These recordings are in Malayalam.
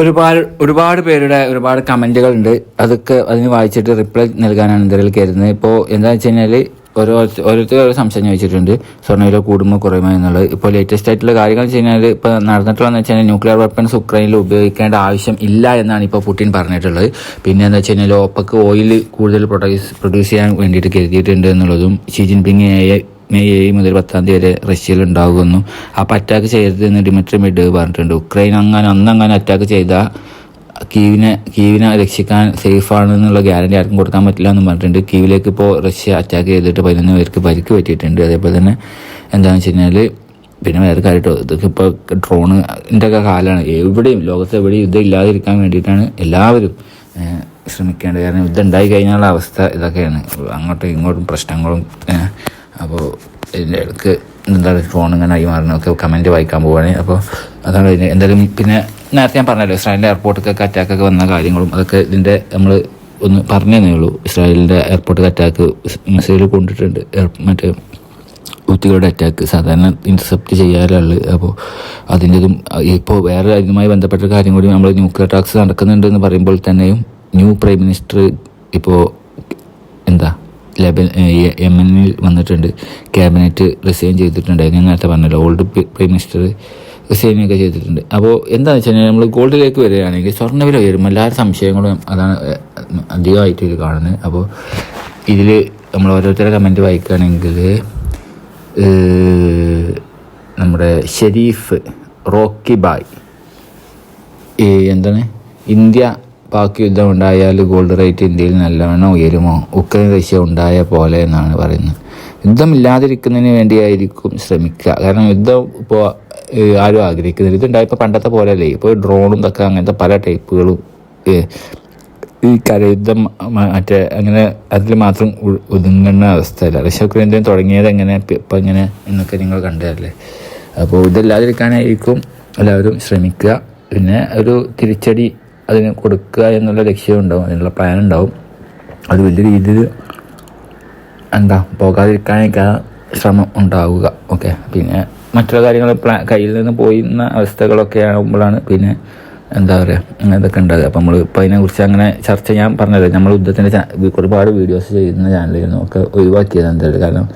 ഒരുപാട് ഒരുപാട് പേരുടെ ഒരുപാട് കമന്റുകൾ ഉണ്ട് അതൊക്കെ അതിന് വായിച്ചിട്ട് റിപ്ലൈ നൽകാനാണ് എന്തെങ്കിലും കരുതുന്നത്. ഇപ്പോൾ എന്താ വെച്ച് കഴിഞ്ഞാൽ ഓരോ ഓരോരുത്തർ ഓരോ സംശയം ചോദിച്ചിട്ടുണ്ട്. സ്വർണവില കൂടുമ്പോൾ കുറയുമോ എന്നുള്ളത്. ഇപ്പോൾ ലേറ്റസ്റ്റ് ആയിട്ടുള്ള കാര്യങ്ങൾ വെച്ച് കഴിഞ്ഞാൽ ഇപ്പോൾ നടന്നിട്ടുള്ളതെന്ന് വെച്ച് കഴിഞ്ഞാൽ ന്യൂക്ലിയർ വെപ്പൺസ് ഉക്രൈനിൽ ഉപയോഗിക്കേണ്ട ആവശ്യം ഇല്ല എന്നാണ് ഇപ്പോൾ പുടിൻ പറഞ്ഞിട്ടുള്ളത്. പിന്നെ എന്താ വെച്ച് കഴിഞ്ഞാൽ ഓപ്പക്ക് ഓയിൽ കൂടുതൽ പ്രൊഡ്യൂസ് പ്രൊഡ്യൂസ് ചെയ്യാൻ വേണ്ടിയിട്ട് കരുതിയിട്ടുണ്ട് എന്നുള്ളതും ഷി ജിൻപിങ് മെയ് ഏഴ് മുതൽ പത്താം തീയതി വരെ റഷ്യയിൽ ഉണ്ടാകുമെന്നും അപ്പോൾ അറ്റാക്ക് ചെയ്തതെന്ന് ഡിമിട്രി മെഡേവ് പറഞ്ഞിട്ടുണ്ട്. ഉക്രൈൻ അങ്ങനെ അന്നങ്ങനെ അറ്റാക്ക് ചെയ്ത കീവിനെ കീവിനെ രക്ഷിക്കാൻ സേഫാണെന്നുള്ള ഗ്യാരണ്ടി ആർക്കും കൊടുക്കാൻ പറ്റില്ല എന്ന് പറഞ്ഞിട്ടുണ്ട്. കീവിലേക്ക് ഇപ്പോൾ റഷ്യ അറ്റാക്ക് ചെയ്തിട്ട് പതിനൊന്ന് പേർക്ക് പരിക്ക് പറ്റിയിട്ടുണ്ട്. അതേപോലെ തന്നെ എന്താണെന്ന് വെച്ച് കഴിഞ്ഞാൽ പിന്നെ വേറെ കാര്യമായിട്ടോ ഇതൊക്കെ ഇപ്പോൾ ഡ്രോണിന്റെ ഒക്കെ കാലമാണ് എവിടെയും ലോകത്ത് എവിടെയും യുദ്ധം ഇല്ലാതിരിക്കാൻ വേണ്ടിയിട്ടാണ് എല്ലാവരും ശ്രമിക്കേണ്ടത്. കാരണം യുദ്ധം ഉണ്ടായി കഴിഞ്ഞാലുള്ള അവസ്ഥ ഇതൊക്കെയാണ്. അങ്ങോട്ടും ഇങ്ങോട്ടും പ്രശ്നങ്ങളും അപ്പോൾ ഇതിന്റെ ഇടയ്ക്ക് എന്താണ് ഫോൺ ഇങ്ങനെ ആയി മാറുന്നതൊക്കെ കമന്റ് വായിക്കാൻ പോവുകയാണ് അപ്പോൾ അതാണ് ഇതിന് എന്തായാലും പിന്നെ നേരത്തെ ഞാൻ പറഞ്ഞല്ലോ ഇസ്രായേലിന്റെ എയർപോർട്ടൊക്കെ അറ്റാക്കൊക്കെ വന്ന കാര്യങ്ങളും അതൊക്കെ ഇതിന്റെ നമ്മൾ ഒന്ന് പറഞ്ഞേ ഉള്ളൂ. ഇസ്രായേലിന്റെ എയർപോർട്ട് അറ്റാക്ക് മിസൈൽ കൊണ്ടിട്ടുണ്ട്. മറ്റേ ഊത്തികളുടെ അറ്റാക്ക് സാധാരണ ഇൻസെപ്റ്റ് ചെയ്യാറുള്ളത് അപ്പോൾ അതിന്റെതും ഇപ്പോൾ വേറെ അതിനുമായി ബന്ധപ്പെട്ട കാര്യം കൂടി നമ്മൾ ന്യൂക്ലിയർ ടാക്സ് നടക്കുന്നുണ്ടെന്ന് പറയുമ്പോൾ തന്നെയും ന്യൂ പ്രൈം മിനിസ്റ്റർ ഇപ്പോൾ എന്താ ലെബൻ യമനിൽ വന്നിട്ടുണ്ട്. ക്യാബിനറ്റ് റിസൈൻ ചെയ്തിട്ടുണ്ട്. ഞാൻ നേരത്തെ പറഞ്ഞല്ലോ ഓൾഡ് പ്രൈം മിനിസ്റ്റർ ഒക്കെ ചെയ്തിട്ടുണ്ട്. അപ്പോൾ എന്താണെന്ന് വെച്ച് കഴിഞ്ഞാൽ നമ്മൾ ഗോൾഡിലേക്ക് വരികയാണെങ്കിൽ സ്വർണവില ഉയരും. എല്ലാവരും സംശയങ്ങളും അതാണ് അധികമായിട്ട് ഇത് കാണുന്നത്. അപ്പോൾ ഇതിൽ നമ്മൾ ഓരോരുത്തരുടെ കമന്റ് വായിക്കുകയാണെങ്കിൽ നമ്മുടെ ഷെരീഫ് റോക്കി ബായ്. എന്താണ്? ഇന്ത്യ പാക് യുദ്ധം ഉണ്ടായാൽ ഗോൾഡ് റേറ്റ് ഇന്ത്യയിൽ നല്ലവണ്ണം ഉയരുമോ? ഉക്രൈൻ റഷ്യ ഉണ്ടായ പോലെ എന്നാണ് പറയുന്നത്. യുദ്ധമില്ലാതിരിക്കുന്നതിന് വേണ്ടിയായിരിക്കും ശ്രമിക്കുക. കാരണം യുദ്ധം ഇപ്പോൾ ആരും ആഗ്രഹിക്കുന്നില്ല. ഇതുണ്ടായപ്പോൾ പണ്ടത്തെ പോലെ അല്ലേ ഇപ്പോൾ ഡ്രോണും ഇതൊക്കെ അങ്ങനത്തെ പല ടൈപ്പുകളും ഈ കരയുദ്ധം മറ്റേ അങ്ങനെ അതിൽ മാത്രം ഒതുങ്ങുന്ന അവസ്ഥയല്ല. റഷ്യ ഉക്രൈൻ യുദ്ധം തുടങ്ങിയത് എങ്ങനെ ഇപ്പം ഇങ്ങനെ എന്നൊക്കെ നിങ്ങൾ കണ്ടതല്ലേ. അപ്പോൾ ഇതല്ലാതിരിക്കാനായിരിക്കും എല്ലാവരും ശ്രമിക്കുക. പിന്നെ ഒരു തിരിച്ചടി അതിന് കൊടുക്കുക എന്നുള്ള ലക്ഷ്യം ഉണ്ടാവും അതിനുള്ള പ്ലാൻ ഉണ്ടാവും അത് വലിയ രീതിയിൽ എന്താ പോകാതിരിക്കാനൊക്കെ ശ്രമം ഉണ്ടാവുക. ഓക്കെ പിന്നെ മറ്റുള്ള കാര്യങ്ങൾ പ്ലാ കയ്യിൽ നിന്ന് പോയിരുന്ന അവസ്ഥകളൊക്കെ ആകുമ്പോഴാണ് പിന്നെ എന്താ പറയുക ഇതൊക്കെ ഉണ്ടാകുക അപ്പോൾ നമ്മൾ ഇപ്പം അതിനെക്കുറിച്ച് അങ്ങനെ ചർച്ച ഞാൻ പറഞ്ഞല്ലോ നമ്മൾ യുദ്ധത്തിന്റെ ഒരുപാട് വീഡിയോസ് ചെയ്യുന്ന ചാനലിൽ ഒക്കെ ഒഴിവാക്കിയത് എന്തായാലും. കാരണം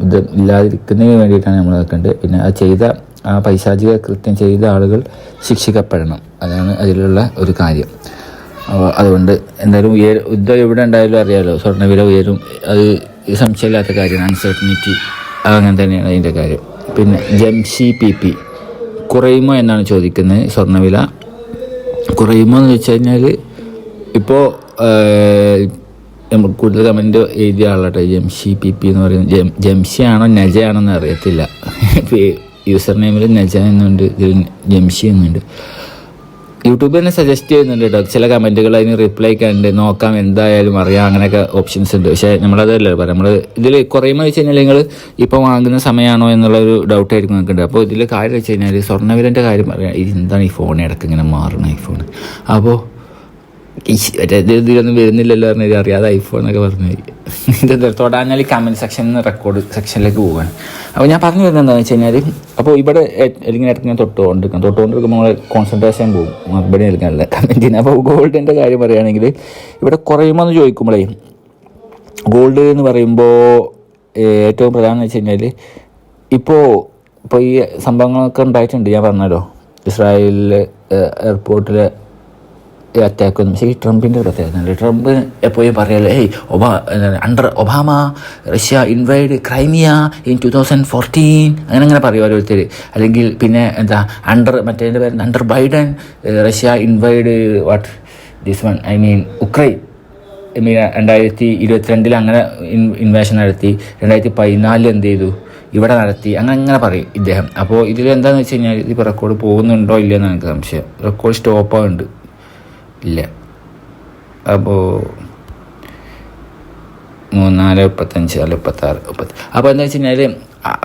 യുദ്ധം ഇല്ലാതിരിക്കുന്നതിന് വേണ്ടിയിട്ടാണ് നമ്മൾ വെക്കേണ്ടത് പിന്നെ അത് ചെയ്ത ആ പൈശാചിക കൃത്യം ചെയ്ത ആളുകൾ ശിക്ഷിക്കപ്പെടണം. അതാണ് അതിലുള്ള ഒരു കാര്യം. അതുകൊണ്ട് എന്തായാലും ഉയർ യുദ്ധം എവിടെ ഉണ്ടായാലും അറിയാമല്ലോ സ്വർണവില ഉയരും. അത് സംശയമില്ലാത്ത കാര്യമാണ് അൺസർട്ടനിറ്റി അങ്ങനെ തന്നെയാണ് അതിന്റെ കാര്യം. പിന്നെ ജംഷി പി പി കുറയുമോ എന്നാണ് ചോദിക്കുന്നത് സ്വർണവില? കുറയുമോ എന്ന് വെച്ച് കഴിഞ്ഞാൽ ഇപ്പോൾ കൂടുതൽ കമന്റ് എഴുതിയ ആളാട്ടെ ജംഷി പി പി എന്ന് പറയുന്നത്. ജം ജംഷി ആണോ നജയാണോ എന്ന് അറിയത്തില്ല. യൂസർ നെയിമിൽ നജ എന്നുണ്ട് ജംഷി എന്നുണ്ട്. യൂട്യൂബ് തന്നെ സജസ്റ്റ് ചെയ്യുന്നുണ്ട് കേട്ടോ ചില കമന്റുകൾ അതിന് റിപ്ലൈ കണ്ട് നോക്കാം എന്തായാലും അറിയാം. അങ്ങനെയൊക്കെ ഓപ്ഷൻസ് ഉണ്ട്. പക്ഷേ നമ്മളതല്ലേ പറയാം നമ്മൾ ഇതിൽ കുറയുമ്പോൾ വെച്ച് കഴിഞ്ഞാൽ നിങ്ങൾ ഇപ്പോൾ വാങ്ങുന്ന സമയമാണോ എന്നുള്ളൊരു ഡൗട്ട് ആയിരിക്കും നിൽക്കുന്നുണ്ട് അപ്പോൾ ഇതിൽ കാര്യം വെച്ച് കഴിഞ്ഞാൽ സ്വർണവിലന്റെ കാര്യം പറയാം. എന്താണ് ഈ ഫോൺ ഇടയ്ക്ക് ഇങ്ങനെ മാറണം ഈ ഫോൺ അപ്പോൾ ഇതിലൊന്നും വരുന്നില്ലല്ലോ പറഞ്ഞ ഇത് അറിയാതെ ഐഫോൺ എന്നൊക്കെ പറഞ്ഞു ഇത് തൊടാഞ്ഞാൽ കമന്റ് സെക്ഷനിൽ നിന്ന് റെക്കോർഡ് സെക്ഷനിലേക്ക് പോവുകയാണ് അപ്പോൾ ഞാൻ പറഞ്ഞു വരുന്നത് എന്താണെന്ന് വെച്ച് കഴിഞ്ഞാൽ അപ്പോൾ ഇവിടെ അല്ലെങ്കിൽ ഇടയ്ക്ക് ഞാൻ തൊട്ടുകൊണ്ടിരിക്കാം തൊട്ടുകൊണ്ടിരിക്കുമ്പോൾ നമ്മൾ കോൺസെൻട്രേഷൻ പോകും. മറുപടി നൽകാനുള്ള കമന്റിന് അപ്പോൾ ഗോൾഡിന്റെ കാര്യം പറയുകയാണെങ്കിൽ ഇവിടെ കുറയുമോ എന്ന് ചോദിക്കുമ്പോഴേ ഗോൾഡ് എന്ന് പറയുമ്പോൾ ഏറ്റവും പ്രധാനം എന്ന് വെച്ച് കഴിഞ്ഞാൽ ഇപ്പോൾ ഇപ്പോൾ ഈ സംഭവങ്ങളൊക്കെ ഉണ്ടായിട്ടുണ്ട്. ഞാൻ പറഞ്ഞല്ലോ ഇസ്രായേലിൽ എയർപോർട്ടിൽ അറ്റാക്ക് ഒന്നും. പക്ഷേ ഈ ട്രംപിന്റെ പ്രത്യേകത ട്രംപ് എപ്പോഴും പറയാലോ ഏയ് ഒബാ under Obama Russia invade Crimea in two thousand fourteen അങ്ങനെ അങ്ങനെ പറയും ഓരോരുത്തർ അല്ലെങ്കിൽ പിന്നെ എന്താ അണ്ടർ മറ്റേ പേര് under Biden Russia invade what this one I mean Ukraine. I mean രണ്ടായിരത്തി ഇരുപത്തിരണ്ടിൽ അങ്ങനെ ഇൻ ഇൻവേഷൻ നടത്തി. രണ്ടായിരത്തി പതിനാലിൽ എന്ത് ചെയ്തു? ഇവിടെ നടത്തി. അങ്ങനെ അങ്ങനെ പറയും ഇദ്ദേഹം. അപ്പോൾ ഇതിൽ എന്താണെന്ന് വെച്ച് കഴിഞ്ഞാൽ ഇതിപ്പോൾ റെക്കോർഡ് പോകുന്നുണ്ടോ ഇല്ലയെന്നാണ് എനിക്ക് സംശയം. റെക്കോർഡ് സ്റ്റോപ്പ് ആവുന്നുണ്ട്. ഇല്ല. അപ്പോൾ മൂന്നാൽ മുപ്പത്തഞ്ച് നാല് മുപ്പത്താറ് മുപ്പത്തി അപ്പോൾ എന്താ വെച്ച് കഴിഞ്ഞാൽ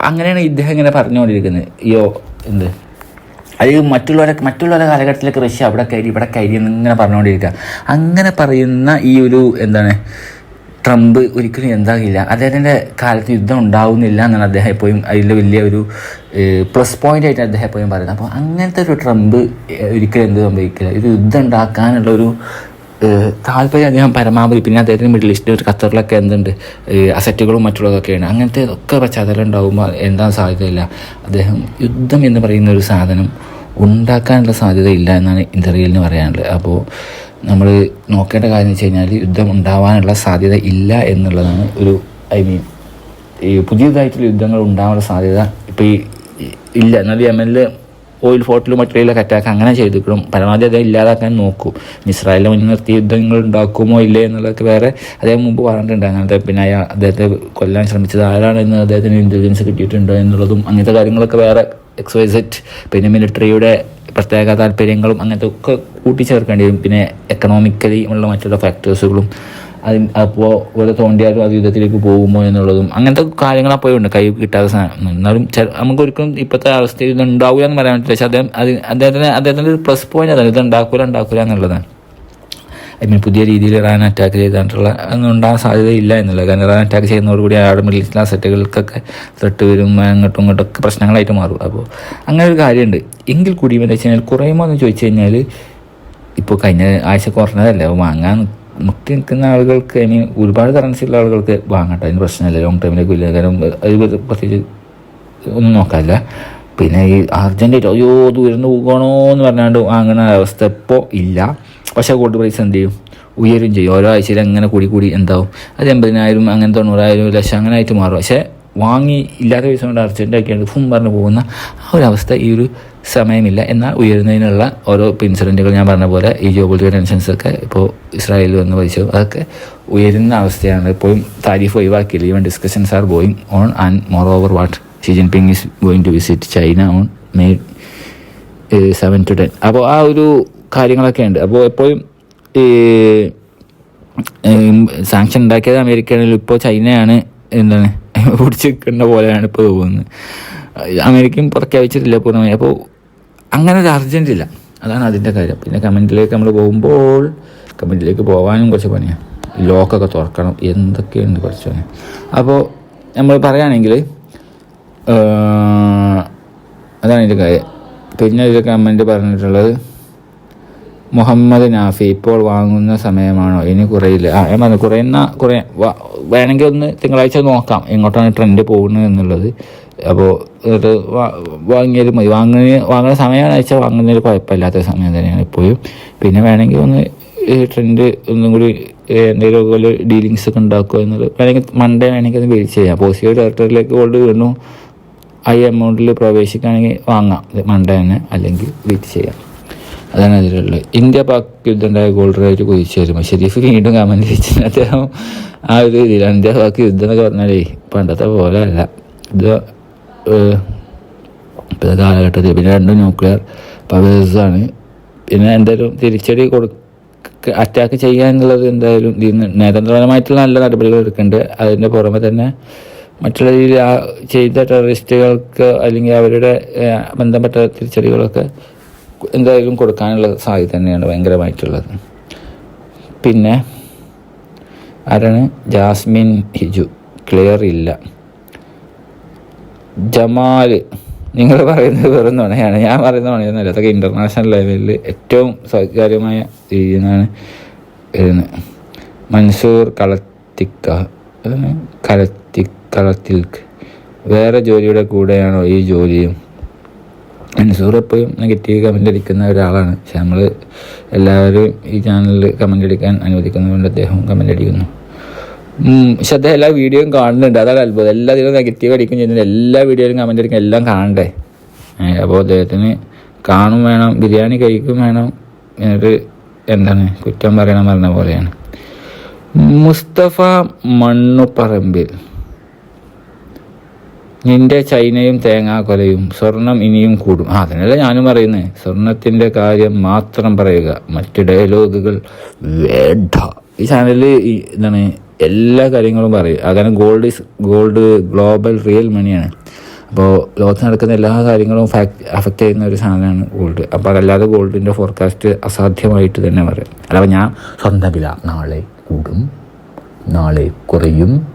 അങ്ങനെയാണ് ഇദ്ദേഹം ഇങ്ങനെ പറഞ്ഞുകൊണ്ടിരിക്കുന്നത് അയ്യോ എന്ത്? അത് മറ്റുള്ളവരെ മറ്റുള്ളവരുടെ കാലഘട്ടത്തിലേക്ക് റഷ്യ അവിടെ കയറി ഇവിടെ കയറി എന്ന് ഇങ്ങനെ പറഞ്ഞുകൊണ്ടിരിക്കുക. അങ്ങനെ പറയുന്ന ഈ ഒരു എന്താണ് ട്രംപ് ഒരിക്കലും എന്താകില്ല അദ്ദേഹത്തിന്റെ കാലത്ത് യുദ്ധം ഉണ്ടാവുന്നില്ല എന്നാണ് അദ്ദേഹം എപ്പോഴും അതിൽ വലിയ ഒരു പ്ലസ് പോയിന്റ് ആയിട്ട് അദ്ദേഹം എപ്പോഴും പറയുന്നത്. അപ്പോൾ അങ്ങനത്തെ ഒരു ട്രംപ് ഒരിക്കലും എന്ത് സംഭവിക്കില്ല. ഒരു യുദ്ധം ഉണ്ടാക്കാനുള്ള ഒരു താല്പര്യം അദ്ദേഹം പരമാവധി. പിന്നെ അദ്ദേഹത്തിന് മിഡിൽ ഈസ്റ്റ് ഒരു ഖത്തറിലൊക്കെ എന്തുണ്ട് അസറ്റുകളും മറ്റുള്ളതൊക്കെയാണ്. അങ്ങനത്തെ ഒക്കെ പശ്ചാത്തലം ഉണ്ടാകുമ്പോൾ എന്താ സാധ്യതയില്ല. അദ്ദേഹം യുദ്ധം എന്ന് പറയുന്ന ഒരു സാധനം ഉണ്ടാക്കാനുള്ള സാധ്യത ഇല്ല എന്നാണ് ഇന്റർവ്യൂവിന് പറയാനുള്ളത്. അപ്പോൾ നമ്മൾ നോക്കേണ്ട കാര്യം എന്ന് വെച്ച് കഴിഞ്ഞാൽ യുദ്ധം ഉണ്ടാവാനുള്ള സാധ്യത ഇല്ല എന്നുള്ളതാണ് ഒരു ഐ മീൻ ഈ പുതിയതായിട്ടുള്ള യുദ്ധങ്ങൾ ഉണ്ടാവാനുള്ള സാധ്യത ഇപ്പോൾ ഈ ഇല്ല. എന്നാൽ യമനിൽ ഓയിൽ ഫോർട്ടിലും മറ്റുള്ളതിലൊക്കെ അറ്റാക്ക് അങ്ങനെ ചെയ്തിട്ടും പരമാവധി അത് ഇല്ലാതാക്കാൻ നോക്കും. ഇസ്രായേലിനെ നിർത്തി യുദ്ധങ്ങൾ ഉണ്ടാക്കുമോ ഇല്ലേ എന്നുള്ളതൊക്കെ വേറെ അദ്ദേഹം മുമ്പ് പറഞ്ഞിട്ടുണ്ട്. അങ്ങനത്തെ പിന്നെ അയാൾ അദ്ദേഹത്തെ കൊല്ലാൻ ശ്രമിച്ചത് ആരാണെന്ന് അദ്ദേഹത്തിന് ഇന്റലിജൻസ് കിട്ടിയിട്ടുണ്ടോ എന്നുള്ളതും അങ്ങനത്തെ കാര്യങ്ങളൊക്കെ വേറെ എക്സ് വൈ സെറ്റ് പിന്നെ മിലിറ്ററിയുടെ പ്രത്യേക താല്പര്യങ്ങളും അങ്ങനത്തെ ഒക്കെ കൂട്ടിച്ചേർക്കേണ്ടി വരും. പിന്നെ എക്കണോമിക്കലി ഉള്ള മറ്റുള്ള ഫാക്ടേഴ്സുകളും അതിന് അപ്പോൾ ഓരോ തോണ്ടിയാലും അത് യുദ്ധത്തിലേക്ക് പോകുമോ എന്നുള്ളതും അങ്ങനത്തെ കാര്യങ്ങൾ അപ്പോഴുണ്ട് കൈ കിട്ടാതെ സാധനം. എന്നാലും നമുക്ക് ഒരിക്കലും ഇപ്പോഴത്തെ അവസ്ഥയിൽ ഇത് ഉണ്ടാവില്ല എന്ന് പറയാൻ പറ്റില്ല. പക്ഷെ അദ്ദേഹം അത് അദ്ദേഹത്തിന് അദ്ദേഹത്തിന്റെ ഒരു പ്ലസ് പോയിന്റ് അതാണ്. ഇത് ഉണ്ടാക്കൂല ഉണ്ടാക്കൂല എന്നുള്ളതാണ്. ഐ മീൻ പുതിയ രീതിയിൽ ഇറാൻ അറ്റാക്ക് ചെയ്തിട്ടുള്ള ഒന്നും ഉണ്ടാകാൻ സാധ്യതയില്ല എന്നുള്ളത്. കാരണം ഇറാൻ അറ്റാക്ക് ചെയ്യുന്നതോടുകൂടി അയാളുടെ മിഡിൽ ക്ലാസ് സെറ്റുകൾക്കൊക്കെ ത്രെട്ട് വരും അങ്ങോട്ടും ഇങ്ങോട്ടും ഒക്കെ പ്രശ്നങ്ങളായിട്ട് മാറും. അപ്പോൾ അങ്ങനെ ഒരു കാര്യമുണ്ട്. എങ്കിൽ കൂടി എന്താ വെച്ച് കഴിഞ്ഞാൽ കുറയുമോ എന്ന് ചോദിച്ചു കഴിഞ്ഞാൽ ഇപ്പോൾ കഴിഞ്ഞ ആഴ്ച കുറഞ്ഞതല്ലേ. വാങ്ങാൻ മുട്ടി നിൽക്കുന്ന ആളുകൾക്ക് ഇനി ഒരുപാട് കറൻസി ഉള്ള ആളുകൾക്ക് വാങ്ങട്ടെ അതിന് പ്രശ്നമില്ല. ലോങ് ടൈമിലേക്ക് ഇല്ല കാരണം അത് പ്രത്യേകിച്ച് ഒന്നും നോക്കാനില്ല പിന്നെ ഈ അർജന്റായിട്ട് അയ്യോ ദൂരം പോകണോ എന്ന് പറഞ്ഞാണ്ട് വാങ്ങുന്ന അവസ്ഥ ഇപ്പോൾ ഇല്ല. പക്ഷേ ഗോൾഡ് പ്രൈസ് എന്ത് ചെയ്യും? ഉയരും ചെയ്യും. ഓരോ ആഴ്ചയിൽ അങ്ങനെ കൂടി കൂടി എന്താവും? അത് എൺപതിനായിരം അങ്ങനെ തൊണ്ണൂറായിരം ലക്ഷം അങ്ങനെ ആയിട്ട് മാറും. പക്ഷേ വാങ്ങി ഇല്ലാത്ത പൈസ കൊണ്ട് അർജന്റ് ഫും പറഞ്ഞു പോകുന്ന ആ ഒരു അവസ്ഥ ഈ ഒരു സമയമില്ല. എന്നാൽ ഉയരുന്നതിനുള്ള ഓരോ ഇൻസിഡന്റുകൾ ഞാൻ പറഞ്ഞ പോലെ ഈ ജോബിളിറ്റിയുടെ ടെൻഷൻസ് ഒക്കെ ഇപ്പോൾ ഇസ്രായേൽ വന്ന് പൈസ അതൊക്കെ ഉയരുന്ന അവസ്ഥയാണ്. ഇപ്പോഴും tariff ഒഴിവാക്കിയില്ല. Even discussions are going on and more over what Xi Jinping is going to visit China on May seven to ten അപ്പോൾ ആ ഒരു കാര്യങ്ങളൊക്കെ ഉണ്ട് അപ്പോൾ എപ്പോഴും ഈ സാങ്ഷൻ ഉണ്ടാക്കിയത് അമേരിക്കയാണെങ്കിലും ഇപ്പോൾ ചൈനയാണ് എന്താണ് പിടിച്ച് നിൽക്കുന്ന പോലെയാണ് ഇപ്പോൾ തോന്നുന്നത്. അമേരിക്കയും പ്രഖ്യാപിച്ചിട്ടില്ല പൂർണമായി. അപ്പോൾ അങ്ങനെ ഒരു അർജന്റ് ഇല്ല. അതാണ് അതിന്റെ കാര്യം. പിന്നെ കമന്റിലേക്ക് നമ്മൾ പോകുമ്പോൾ കമന്റിലേക്ക് പോകാനും കുറച്ച് പണിയാണ് ലോക്കൊക്കെ തുറക്കണം. എന്തൊക്കെയുണ്ട് കുറച്ച് പണി അപ്പോൾ നമ്മൾ പറയുകയാണെങ്കിൽ അതാണ് ഇതിന്റെ കാര്യം. പിന്നെ ഇതിൽ കമന്റ് പറഞ്ഞിട്ടുള്ളത് മുഹമ്മദ് നാഫി ഇപ്പോൾ വാങ്ങുന്ന സമയമാണോ? ഇനി കുറയില്ല. ആ ഞാൻ പറഞ്ഞു കുറയുന്ന കുറേ വേണമെങ്കിൽ ഒന്ന് തിങ്കളാഴ്ച നോക്കാം എങ്ങോട്ടാണ് ട്രെൻഡ് പോകുന്നത് എന്നുള്ളത്. അപ്പോൾ എന്നിട്ട് വാങ്ങിയാലും മതി. വാങ്ങുന്ന വാങ്ങുന്ന സമയമാണ് വെച്ചാൽ വാങ്ങുന്നതിൽ കുഴപ്പമില്ലാത്ത സമയം തന്നെയാണ് ഇപ്പോഴും. പിന്നെ വേണമെങ്കിൽ ഒന്ന് ട്രെൻഡ് ഒന്നും കൂടി എന്തെങ്കിലും പോലെ ഡീലിങ്സ് ഒക്കെ ഉണ്ടാക്കുക എന്നുള്ളത്. വേണമെങ്കിൽ മൺഡേ വേണമെങ്കിൽ അത് വെയിറ്റ് ചെയ്യാം. പോസിറ്റീവ് ഡയറക്ടറിലേക്ക് ഗോൾഡ് വീണ്ടും ഹൈ എമൗണ്ടിൽ പ്രവേശിക്കുകയാണെങ്കിൽ വാങ്ങാം. മൺഡേ തന്നെ അല്ലെങ്കിൽ വെയിറ്റ് ചെയ്യാം. അതാണ് അതിലുള്ളത് ഇന്ത്യ പാക് യുദ്ധമുണ്ടായ ഗോൾഡറായിട്ട് വരുമ്പോൾ ഷെരീഫ് വീണ്ടും കമന്റ് ചെയ്തു അദ്ദേഹം ആ ഒരു രീതിയിലാണ് ഇന്ത്യ പാക് യുദ്ധം എന്നൊക്കെ പറഞ്ഞാലേ പണ്ടത്തെ പോലെ അല്ല. ഇത് ഇപ്പോഴത്തെ കാലഘട്ടത്തിൽ പിന്നെ രണ്ട് ന്യൂക്ലിയർ പവേഴ്സാണ് പിന്നെ എന്തായാലും തിരിച്ചടി കൊടുക്ക അറ്റാക്ക് ചെയ്യുക എന്നുള്ളത് എന്തായാലും ഇതിന് നല്ല നടപടികൾ എടുക്കുന്നുണ്ട്. അതിന്റെ പുറമെ തന്നെ മറ്റുള്ള രീതിയിൽ ആ ചെയ്ത ടെററിസ്റ്റുകൾക്ക് അല്ലെങ്കിൽ അവരുടെ ബന്ധപ്പെട്ട തിരിച്ചടികളൊക്കെ എന്തായാലും കൊടുക്കാനുള്ള സാധ്യത തന്നെയാണ് ഭയങ്കരമായിട്ടുള്ളത്. പിന്നെ ആരാണ്? ജാസ്മിൻ ഹിജു. ക്ലിയർ ഇല്ല. ജമാൽ നിങ്ങൾ പറയുന്നത് വെറും നുണയാണ്. ഞാൻ പറയുന്ന തുണയൊന്നുമില്ല അതൊക്കെ ഇന്റർനാഷണൽ ലെവലിൽ ഏറ്റവും സ്വകാര്യമായ രീതിയിൽ നിന്നാണ് വരുന്നത്. മൻസൂർ കളത്തിക്ക കലത്തി കളത്തിൽക്ക്. വേറെ ജോലിയുടെ കൂടെയാണോ ഈ ജോലിയും? മൻസൂർ എപ്പോഴും നെഗറ്റീവ് കമന്റ് അടിക്കുന്ന ഒരാളാണ്. പക്ഷെ നമ്മൾ എല്ലാവരും ഈ ചാനലിൽ കമന്റ് അടിക്കാൻ അനുവദിക്കുന്നതുകൊണ്ട് അദ്ദേഹം കമന്റ് അടിക്കുന്നു. പക്ഷെ അദ്ദേഹം എല്ലാ വീഡിയോയും കാണുന്നുണ്ട്. അതാണ് അത്ഭുതം. എല്ലാ ദിവസവും നെഗറ്റീവ് അടിക്കും ചെയ്യുന്നുണ്ട്. എല്ലാ വീഡിയോയിലും കമന്റ് അടിക്കും. എല്ലാം കാണണ്ടേ? അപ്പോൾ അദ്ദേഹത്തിന് കാണും വേണം ബിരിയാണി കഴിക്കും വേണം എന്നിട്ട് എന്താണ് കുറ്റം പറയണം പറഞ്ഞ പോലെയാണ്. മുസ്തഫ മണ്ണുപറമ്പിൽ. നിന്റെ ചൈനയും തേങ്ങാക്കൊലയും സ്വർണം ഇനിയും കൂടും. ആ അതിനല്ല ഞാനും പറയുന്നത് സ്വർണത്തിന്റെ കാര്യം മാത്രം പറയുക. മറ്റു ഡയലോഗുകൾ വേണ്ട. ഈ ചാനലിൽ എന്താണ് എല്ലാ കാര്യങ്ങളും പറയും. അങ്ങനെ ഗോൾഡ് ഗോൾഡ് ഗ്ലോബൽ റിയൽ മണിയാണ് അപ്പോൾ ലോകത്ത് നടക്കുന്ന എല്ലാ കാര്യങ്ങളും ഫാക്ട് അഫക്റ്റ് ചെയ്യുന്ന ഒരു സാധനമാണ് ഗോൾഡ് അപ്പോൾ അതല്ലാതെ ഗോൾഡിന്റെ ഫോർകാസ്റ്റ് അസാധ്യമായിട്ട് തന്നെ പറയും. അല്ല ഞാൻ സ്വന്തം വില നാളെ കൂടും നാളെ കുറയും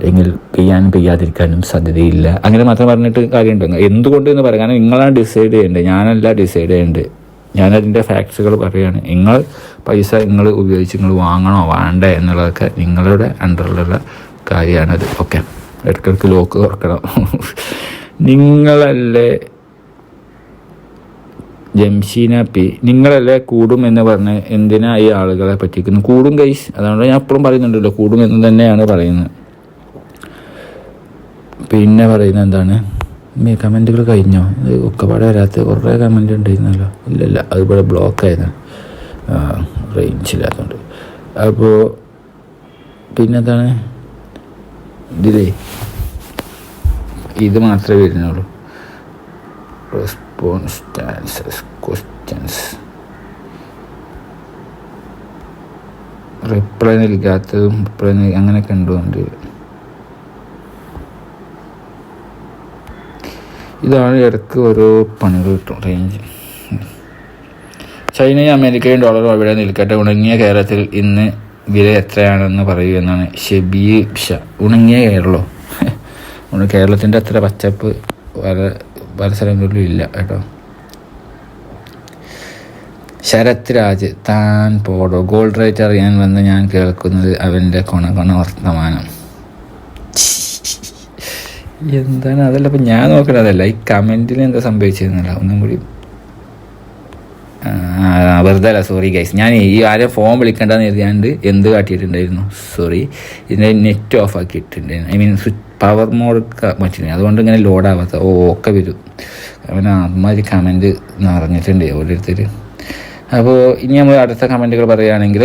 എങ്കിൽ പെയ്യാനും പെയ്യാതിരിക്കാനും സാധ്യതയില്ല. അങ്ങനെ മാത്രം പറഞ്ഞിട്ട് കാര്യമുണ്ടോ? എന്തുകൊണ്ട് എന്ന് പറയാം. കാരണം നിങ്ങളാണ് ഡിസൈഡ് ചെയ്യേണ്ടത്. ഞാനല്ല ഡിസൈഡ് ചെയ്യേണ്ടത്. ഞാനതിന്റെ ഫാക്ട്സുകൾ പറയുകയാണ്. നിങ്ങൾ പൈസ നിങ്ങൾ ഉപയോഗിച്ച് നിങ്ങൾ വാങ്ങണോ വേണ്ടേ എന്നുള്ളതൊക്കെ നിങ്ങളുടെ അണ്ടറിലുള്ള കാര്യമാണത് ഓക്കെ ഇടയ്ക്കിടയ്ക്ക് ലോക്ക് തുറക്കണം. നിങ്ങളല്ലേ ജംഷീന പി. നിങ്ങളല്ലേ കൂടും എന്ന് പറഞ്ഞ് എന്തിനാ ഈ ആളുകളെ പറ്റിക്കുന്നു കൂടും കൈസ് അതുകൊണ്ട് ഞാൻ എപ്പോഴും പറയുന്നുണ്ടല്ലോ. കൂടും എന്ന് തന്നെയാണ് പറയുന്നത്. പിന്നെ പറയുന്നത് എന്താണ്? കമന്റുകൾ കഴിഞ്ഞോ? ഇത് ഒക്കെ പാടെ വരാത്ത കുറേ കമന്റ് ഉണ്ടായിരുന്നല്ലോ ഇല്ലല്ല അതുപോലെ ബ്ലോക്ക് ആയതാണ്. റേഞ്ച് ഇല്ലാത്തതുകൊണ്ട് അപ്പോൾ പിന്നെന്താണ്? ഇതിലേ ഇത് മാത്രമേ വരുന്നുള്ളൂ. റെസ്പോൺസ് ആൻസേഴ്സ് ക്വസ്റ്റ്യൻസ് റിപ്ലൈ നൽകാത്തതും റിപ്ലൈ അങ്ങനെയൊക്കെ അങ്ങനെയൊക്കെ ഉണ്ടുകൊണ്ട് ഇതാണ് ഇടയ്ക്ക് ഓരോ പണികൾ കിട്ടും റേഞ്ച് ചൈനയും അമേരിക്കയും ഡോളറും അവിടെ നിൽക്കട്ടെ. ഉണങ്ങിയ കേരളത്തിൽ ഇന്ന് വില എത്രയാണെന്ന് പറയൂ എന്നാണ് ഷെബി ഷ. ഉണങ്ങിയ കേരളോ? കേരളത്തിന്റെ അത്ര പച്ചപ്പ് പല പല സ്ഥലങ്ങളിലും ഇല്ല കേട്ടോ. ശരത് രാജ് താൻ പോടോ. ഗോൾഡ് റേറ്റ് അറിയാൻ വന്ന് ഞാൻ കേൾക്കുന്നത് അവന്റെ കൊണ കൊണ വർത്തമാനം. എന്താണ്? അതല്ല ഇപ്പം ഞാൻ നോക്കണതല്ല ഈ കമന്റിൽ എന്താ സംഭവിച്ചിരുന്നില്ല ഒന്നും കൂടി. വെറുതെ അല്ല സോറി ഗൈസ് ഞാൻ ഈ ആരെ ഫോൺ വിളിക്കേണ്ടതെന്ന് എഴുതിയാണ്ട് എന്ത് കാട്ടിയിട്ടുണ്ടായിരുന്നു? സോറി ഇതിന്റെ net off ആക്കിയിട്ടുണ്ടായിരുന്നു. I mean switch power mode മറ്റേ അതുകൊണ്ട് ഇങ്ങനെ ലോഡ് ആവാത്ത ഓ ഒക്കെ വരും. അവൻ അമ്മാതിരി കമന്റ് നിറഞ്ഞിട്ടുണ്ട് ഓരോരുത്തർ അപ്പോൾ ഇനി നമ്മൾ അടുത്ത കമന്റുകൾ പറയുകയാണെങ്കിൽ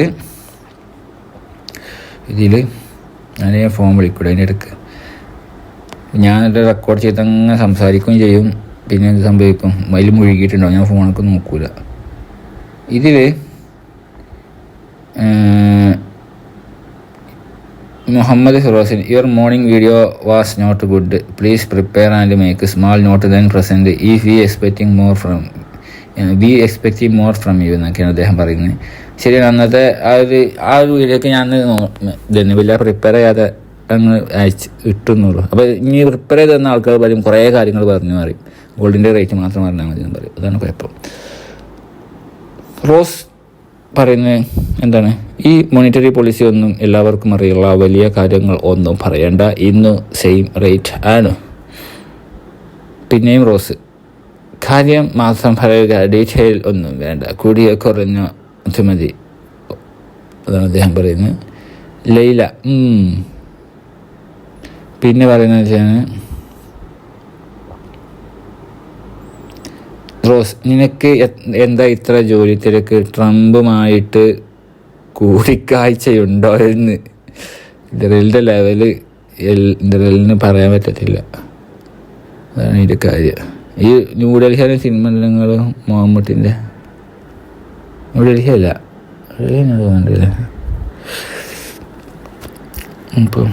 ഇതിൽ ഞാൻ ഫോൺ വിളിക്കൂടെ അതിന്റെ ഇടയ്ക്ക് ഞാനിത് റെക്കോർഡ് ചെയ്ത് അങ്ങനെ സംസാരിക്കുകയും ചെയ്യും. പിന്നെ എന്ത് സംഭവിക്കും? അതിൽ മുഴുകിയിട്ടുണ്ടാവും ഞാൻ ഫോണൊക്കെ നോക്കൂല. ഇതിൽ Muhammad ഫിറോസിൻ your morning video was not good please prepare and make small note then present if we expecting more from we expecting more from you എന്നൊക്കെയാണ് അദ്ദേഹം പറയുന്നത്. ശരിയാണ് അന്നത്തെ ആ ഒരു ആ ഒരു വീഡിയോക്ക് ഞാൻ ഇതന്നെ. പ്രിപ്പയർ ചെയ്യാതെ അങ്ങ് അയച്ച് ഇട്ടുന്നുള്ളൂ. അപ്പോൾ ഇനി പ്രിപ്പയർ ചെയ്ത് തന്ന ആൾക്കാർ പറയും കുറേ കാര്യങ്ങൾ പറഞ്ഞു മാറി. ഗോൾഡിന്റെ റേറ്റ് മാത്രം പറഞ്ഞാൽ മതി എന്ന് പറയും. അതാണ് കുഴപ്പം. റോസ് പറയുന്നത് എന്താണ്? ഈ മോണിറ്ററി പോളിസി ഒന്നും എല്ലാവർക്കും അറിയുള്ള വലിയ കാര്യങ്ങൾ ഒന്നും പറയണ്ട. ഇന്ന് സെയിം റേറ്റ് ആണ്. പിന്നെയും റോസ് കാര്യം മാത്രം പറയുക ഡീറ്റെയിൽ ഒന്നും വേണ്ട. കൂടിയ കുറഞ്ഞ മതി. അതാണ് അദ്ദേഹം പറയുന്നത്. ലൈല. പിന്നെ പറയുന്നത് വെച്ചാൽ റോസ് നിനക്ക് എന്താ ഇത്ര ജോലി? തിരക്ക് ട്രംപുമായിട്ട് കൂടിക്കാഴ്ചയുണ്ടോ എന്ന്. ഇന്റർവെല്ലിന്റെ ലെവൽ ഡ്രലിന് പറയാൻ പറ്റത്തില്ല. അതാണ് ഇതിന്റെ കാര്യം. ഈ ന്യൂഡൽഹിയിലെ സിനിമ ഉണ്ടെങ്കിലും മുഹമ്മട്ടിന്റെ ന്യൂഡൽഹി അല്ല. തോന്നുന്നുണ്ടല്ലേ? ഇപ്പം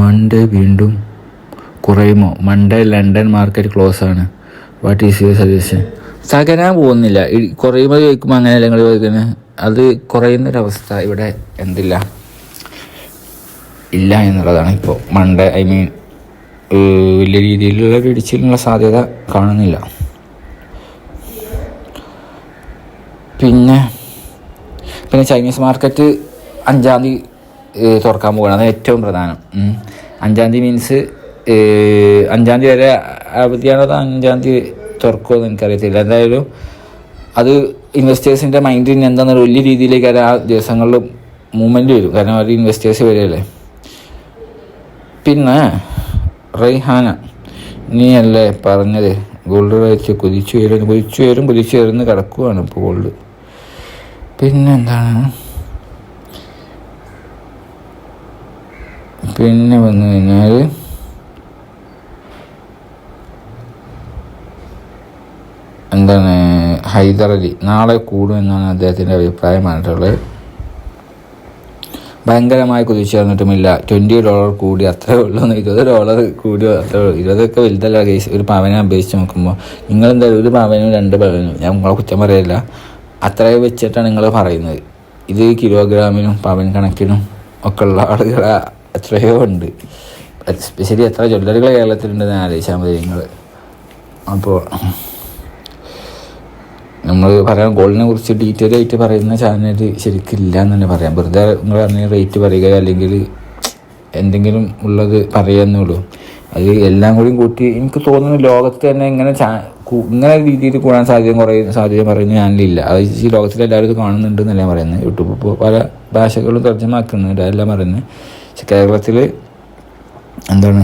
മൺഡേ വീണ്ടും കുറയുമോ? മൺഡേ ലണ്ടൻ മാർക്കറ്റ് ക്ലോസ് ആണ്. വാട്ട് ഈസ് യുവർ സജഷൻ തകരാൻ പോകുന്നില്ല. കുറയുമ്പോൾ ചോദിക്കുമ്പോൾ അങ്ങനെയല്ല നിങ്ങൾ ചോദിക്കുന്നത് അത് കുറയുന്നൊരവസ്ഥ ഇവിടെ എന്തില്ല. ഇല്ല എന്നുള്ളതാണ് ഇപ്പോൾ മൺഡേ ഐ മീൻ വലിയ രീതിയിലുള്ള ഒരു ഇടിച്ചിലുള്ള സാധ്യത കാണുന്നില്ല. പിന്നെ പിന്നെ ചൈനീസ് മാർക്കറ്റ് അഞ്ചാം തീയതി തുറക്കാൻ പോവുകയാണ് അതാണ് ഏറ്റവും പ്രധാനം. അഞ്ചാം തീയതി മീൻസ് അഞ്ചാം തീയതി വരെ അവധിയാണോ അതോ അഞ്ചാം തീയതി തുറക്കുമോ എന്ന് എനിക്കറിയത്തില്ല. എന്തായാലും അത് ഇൻവെസ്റ്റേഴ്സിന്റെ മൈൻഡിൽ എന്താണെന്ന് വലിയ രീതിയിലേക്ക് ആ ദിവസങ്ങളിൽ മൂവ്മെന്റ് വരും. കാരണം അവർ ഇൻവെസ്റ്റേഴ്സ് വരികയല്ലേ. പിന്നെ റൈഹാന നീയല്ലേ പറഞ്ഞത്? ഗോൾഡ് വെച്ച് കുതിച്ചു വരും കുതിച്ചു വരും കുതിച്ചു വരുന്നു കിടക്കുവാണ് ഇപ്പോൾ ഗോൾഡ് പിന്നെന്താണ് പിന്നെ വന്നു കഴിഞ്ഞാൽ എന്താണ് ഹൈദറലി നാളെ കൂടുമെന്നാണ് അദ്ദേഹത്തിന്റെ അഭിപ്രായം പറഞ്ഞിട്ടുള്ളത്. ഭയങ്കരമായി കുതിച്ചേർന്നിട്ടുമില്ല ട്വന്റി ഡോളർ കൂടി അത്രേ ഉള്ളൂ ഇരുപത് ഡോളർ കൂടി അത്രേ ഉള്ളൂ. ഇരുപതൊക്കെ വലുതല്ല കേസ് ഒരു പവനെ അപേക്ഷിച്ച് നോക്കുമ്പോൾ നിങ്ങൾ എന്തായാലും ഒരു പവനും രണ്ട് പവനും? ഞാൻ നിങ്ങളെ കുറ്റം പറയില്ല. അത്രയും വെച്ചിട്ടാണ് നിങ്ങൾ പറയുന്നത്. ഇത് കിലോഗ്രാമിനും പവൻ കണക്കിനും ഒക്കെ ഉള്ള ആളുകൾ എത്രയോ ഉണ്ട്. എസ്പെഷ്യലി എത്ര ജ്വല്ലറികൾ കേരളത്തിലുണ്ടെന്ന് ആലോചിച്ചാൽ മതി നിങ്ങൾ അപ്പോൾ നമ്മൾ പറയാൻ ഗോൾഡിനെ കുറിച്ച് ഡീറ്റെയിൽ ആയിട്ട് പറയുന്ന ചാനൽ ശരിക്കും ഇല്ല എന്ന് തന്നെ പറയാം. വെറുതെ നിങ്ങൾ പറഞ്ഞ റേറ്റ് പറയുക അല്ലെങ്കിൽ എന്തെങ്കിലും ഉള്ളത് പറയുന്നേ ഉള്ളൂ. അത് എല്ലാം കൂടി കൂട്ടി എനിക്ക് തോന്നുന്നു ലോകത്ത് തന്നെ ഇങ്ങനെ ഇങ്ങനെ രീതിയിൽ കൂടാൻ സാധ്യത കുറേ സാധ്യത പറയുന്ന ചാനലില്ല അത് ഈ ലോകത്തിൽ എല്ലാവരും ഇത് കാണുന്നുണ്ട് എന്നല്ല പറയുന്നത്. യൂട്യൂബ് ഇപ്പോൾ പല ഭാഷകളും തർജമാക്കുന്നുണ്ട് എല്ലാം പറയുന്നത്. പക്ഷെ കേരളത്തിൽ എന്താണ്?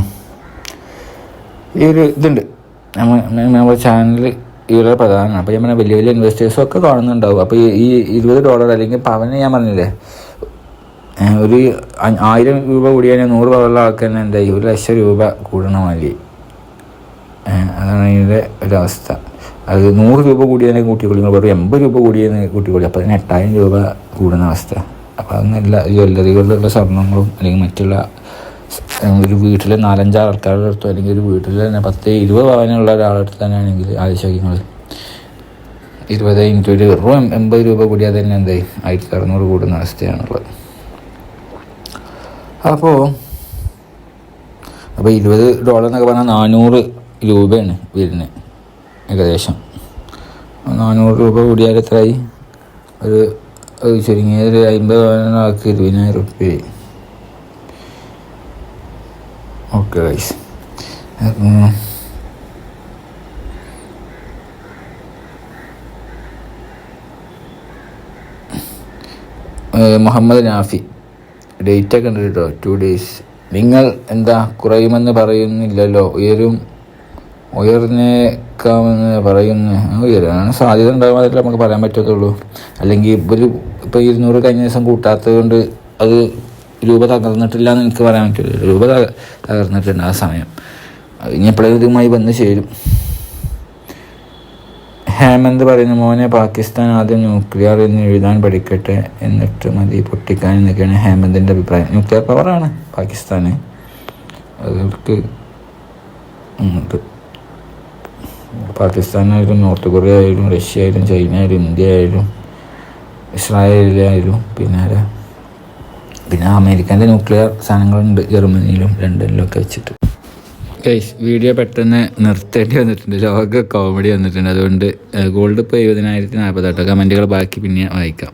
ഈ ഒരു ഇതുണ്ട്. നമ്മൾ നമ്മുടെ ചാനൽ ഇവിടെ പ്രധാനമാണ്. അപ്പോൾ ഞാൻ വലിയ വലിയ ഇൻവെസ്റ്റേഴ്സും ഒക്കെ കാണുന്നുണ്ടാവും. അപ്പോൾ ഈ ഇരുപത് ഡോളർ അല്ലെങ്കിൽ പവന് ഞാൻ പറഞ്ഞില്ലേ? ഒരു ആയിരം രൂപ കൂടിയാൽ നൂറ് പവനുള്ള ആൾക്ക് തന്നെ എന്തായി ഒരു ലക്ഷം രൂപ കൂടണ മതി അതാണ് അതിന്റെ ഒരവസ്ഥ അത് നൂറ് രൂപ കൂടിയതിനെ കൂട്ടിക്കൊള്ളി. പറയും എൺപത് രൂപ കൂടിയതിനെ കൂട്ടിക്കൊള്ളി. അപ്പോൾ അതിന് എട്ടായിരം രൂപ കൂടുന്ന അവസ്ഥ. അപ്പോൾ അതൊന്നല്ല ജ്വല്ലറികളിലുള്ള സ്വർണങ്ങളും അല്ലെങ്കിൽ മറ്റുള്ള ഒരു വീട്ടിലെ നാലഞ്ചാറ് ആൾക്കാരുടെ അടുത്തോ അല്ലെങ്കിൽ ഒരു വീട്ടിൽ തന്നെ പത്ത് ഇരുപത് പവനുള്ള ഒരാളുടെ അടുത്ത് തന്നെയാണെങ്കിൽ നിങ്ങൾ ഇരുപത് ഇന്റു ഒരു വെറും എൺപത് രൂപ കൂടിയാൽ തന്നെ എന്തായി? ആയിരത്തി അറുന്നൂറ് കൂടുന്ന അവസ്ഥയാണുള്ളത്. അപ്പോൾ അപ്പോൾ ഇരുപത് ഡോളർ എന്നൊക്കെ പറഞ്ഞാൽ നാനൂറ് രൂപയാണ് വീടിന് ഏകദേശം. നാനൂറ് രൂപ കൂടിയാൽ എത്രയായി? ഒരു ഒരു ചുരുങ്ങിയ ഒരു അമ്പത് ആക്കി ഇരുപതിനായിരം റുപ്യ ഓക്കെ വൈസ് മുഹമ്മദ് നാഫി. ഡേറ്റ് ഒക്കെ ഉണ്ട് കേട്ടോ ടു ഡേയ്സ് നിങ്ങൾ എന്താ കുറയുമെന്ന് പറയുന്നില്ലല്ലോ. ഉയരും ഉയർന്നേക്കാമെന്ന് പറയുന്നു ഉയരാണ് സാധ്യത ഉണ്ടാകുമ്പോൾ നമുക്ക് പറയാൻ പറ്റത്തുള്ളൂ. അല്ലെങ്കിൽ ഒരു ഇപ്പോൾ ഇരുന്നൂറ് കഴിഞ്ഞ ദിവസം കൂട്ടാത്തത് കൊണ്ട് അത് രൂപ തകർന്നിട്ടില്ല എന്ന് എനിക്ക് പറയാൻ പറ്റില്ല രൂപ തക- തകർന്നിട്ടുണ്ട് ആ സമയം. ഇനി എപ്പോഴും ഇതുമായി വന്ന് ചേരും. ഹേമന്ത് പറയുന്നു മോനെ പാകിസ്ഥാൻ ആദ്യം ന്യൂക്ലിയർ എന്ന് എഴുതാൻ പഠിക്കട്ടെ. എന്നിട്ട് മതി പൊട്ടിക്കാൻ എന്നൊക്കെയാണ് ഹേമന്തിന്റെ അഭിപ്രായം. ന്യൂക്ലിയർ പവറാണ് പാകിസ്ഥാന്. അവർക്ക് ഉം, ഇത് പാകിസ്ഥാനായാലും നോർത്ത് കൊറിയ ആയാലും റഷ്യ ആയാലും ചൈന ആയാലും ഇന്ത്യ ആയാലും ഇസ്രായേലിലായാലും പിന്നെ ആരാ? പിന്നെ അമേരിക്കന്റെ ന്യൂക്ലിയർ സാധനങ്ങളുണ്ട്. ജർമ്മനിയിലും ലണ്ടനിലും ഒക്കെ വെച്ചിട്ട്. ഗൈസ് വീഡിയോ പെട്ടെന്ന് നിർത്തേണ്ടി വന്നിട്ടുണ്ട്. ലോക കോമഡി വന്നിട്ടുണ്ട്. അതുകൊണ്ട് ഗോൾഡ് ഇപ്പോൾ എഴുപതിനായിരത്തി നാൽപ്പത്തെട്ടോ കമന്റുകൾ ബാക്കി പിന്നെ വായിക്കാം.